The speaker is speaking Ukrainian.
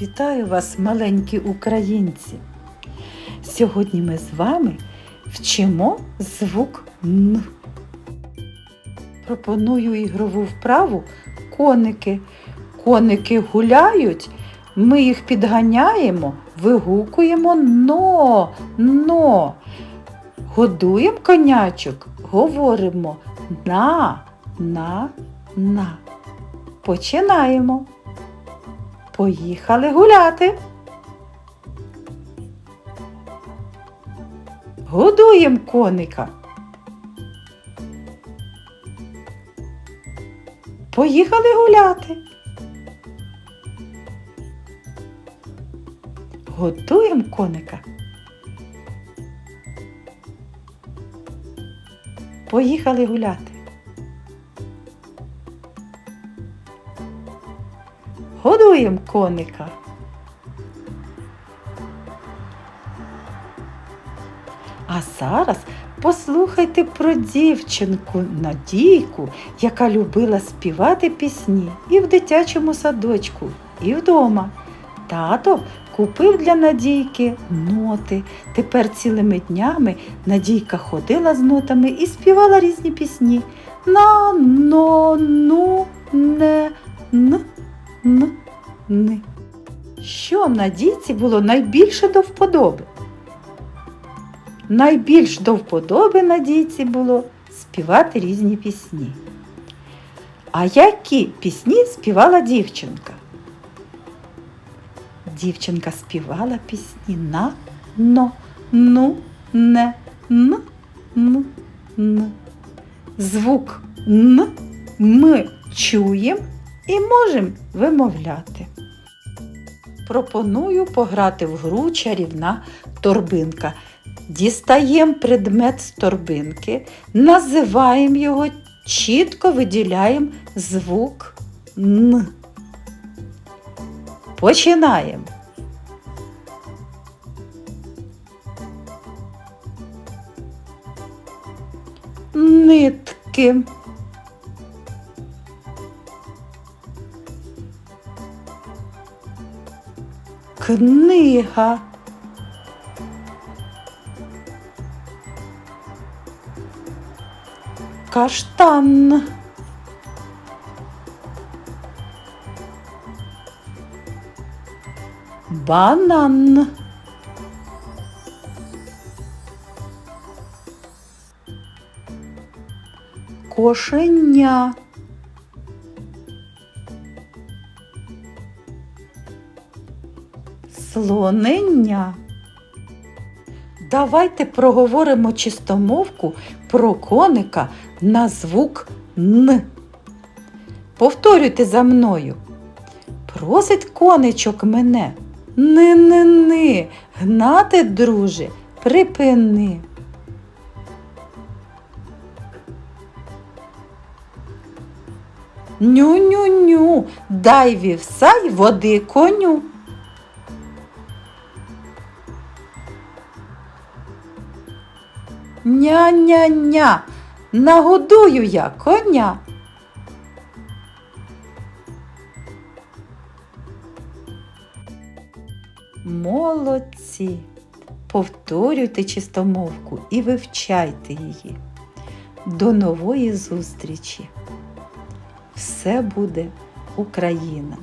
Вітаю вас, маленькі українці! Сьогодні ми з вами вчимо звук Н. Пропоную ігрову вправу коники. Коники гуляють, ми їх підганяємо, вигукуємо но, но. Годуємо конячок, говоримо на, на, на. Починаємо. Поїхали гуляти. Годуємо коника. Поїхали гуляти. Готуємо коника. Поїхали гуляти. Годуємо коника. А зараз послухайте про дівчинку Надійку, яка любила співати пісні і в дитячому садочку, і вдома. Тато купив для Надійки ноти. Тепер цілими днями Надійка ходила з нотами і співала різні пісні. На, но, ну, не, н, н, ни. Що Надійці було найбільше до вподоби? Найбільш до вподоби Надійці було співати різні пісні. А які пісні співала дівчинка? Дівчинка співала пісні на, но, ну, не, н, н, н. Звук н ми чуємо і можемо вимовляти. Пропоную пограти в гру чарівна торбинка. Дістаємо предмет з торбинки, називаємо його, чітко виділяємо звук Н. Починаємо. Нитки. Книга. Каштан. Банан. Кошеня. Слонення. Давайте проговоримо чистомовку про коника на звук Н. Повторюйте за мною. Просить коничок мене. Ни-ни-ни, гнати, друже, припини. Ню-ню-ню, дай вівса й води коню. Ня-ня-ня, нагодую я коня. Молодці. Повторюйте чистомовку і вивчайте її. До нової зустрічі. Все буде Україна!